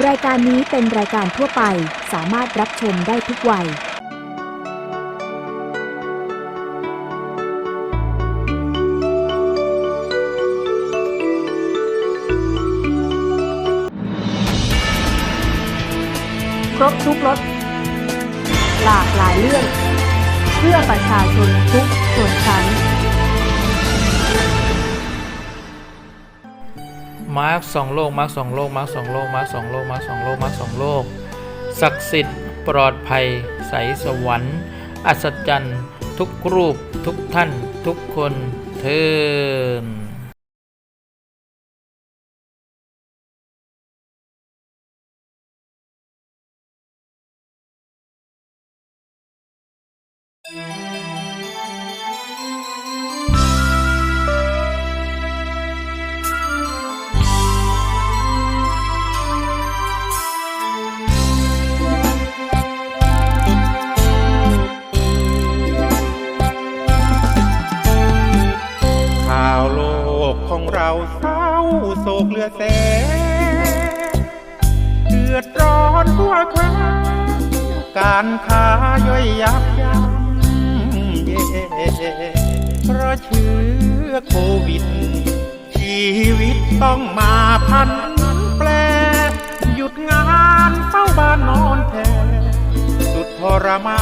รายการนี้เป็นรายการทั่วไปสามารถรับชมได้ทุกวัย ครบทุกรสหลากหลายเรื่อง เพื่อประชาชนทุกชนชั้น มาร์คสองโลกมาร์คสองโลกมาร์คสองโลกมาร์คสองโลกมาร์คสองโลกมาร์คสองโลกศักดิ์สิทธิ์ปลอดภัยใสสวรรค์อัศจรรย์ ทุกรูป ทุกท่าน ทุกคนเทิน กเลือแสเดือดร้อนทั่วคราการค้าย่อยยับยั้งเย่เพราะเชื้อโควิด ชีวิตต้องมาพันแปรหยุดงานเฝ้าบ้านนอนแทนสุดทรมาน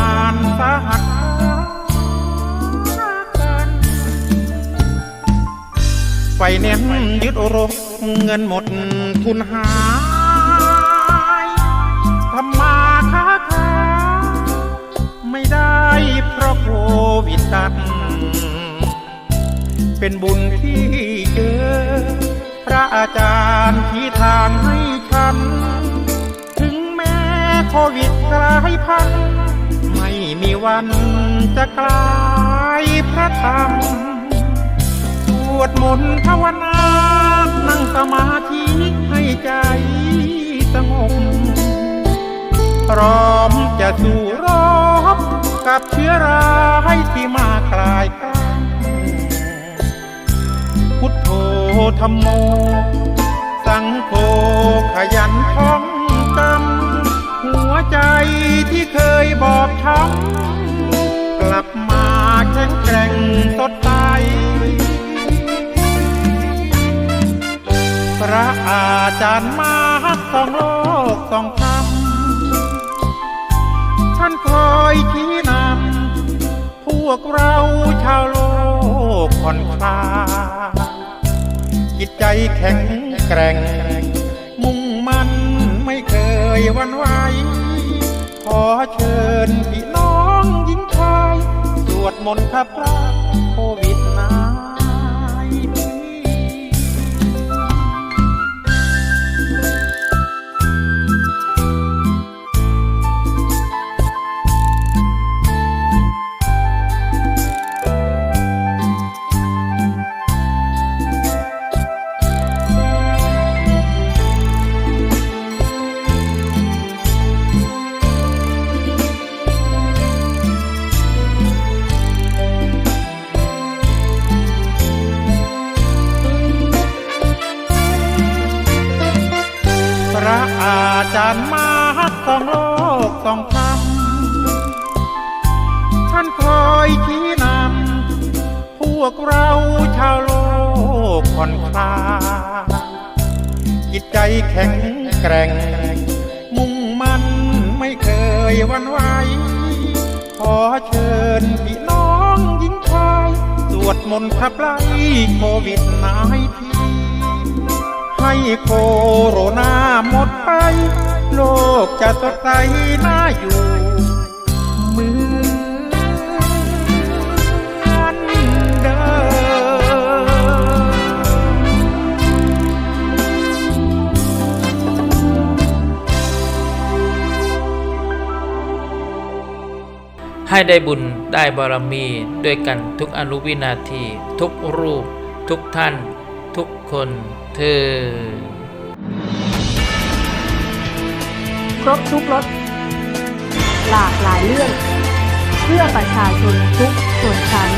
ดรกเงินหมดทุนหายทำมาค้าขายไม่ได้เพราะโควิดตัด เป็นบุญที่เจอ พระอาจารย์ที่ทางให้ฉัน ถึงแม้โควิดกลายพันธุ์ไม่มีวันจะกลายพระธรรมสวดมนต์ภาวนา นั่งสมาธิให้ใจสงบพร้อมจะสู้รบกับเชื้อร้ายที่มากลายกลางพุทโธธรรมโม สังโฆขยันท่องจำหัวใจที่เคยบอบช้ำ อาจารย์มาสองโลกสองธรรมท่านคอยชี้นำพวกเราชาวโลกผ่อนคลายจิตใจแข็งแกร่ง มุ่งมั่นไม่เคยวันไหวขอเชิญพี่น้องหญิงชายสวดมนต์ขับไล่โควิ อาจารย์มาสองโลกสองธรรมท่านคอยชี้นำพวกเราชาวโลกผ่อนคลายจิตใจแข็งแกร่ง มุ่งมันไม่เคยวันไหวขอเชิญพี่น้องหญิงชาย สวดมนต์ขับไล่โควิดนายที ให้โคโรนาหมดไป โลกจะสดใสน่าอยู่เหมือนเดิม ให้ได้บุญได้บารมีด้วยกันทุกอนุวินาที ทุกรูป ทุกท่าน ทุกคนเธอ ครบทุกรถ หลากหลายเรื่อง เพื่อประชาชนทุกส่วนชั้น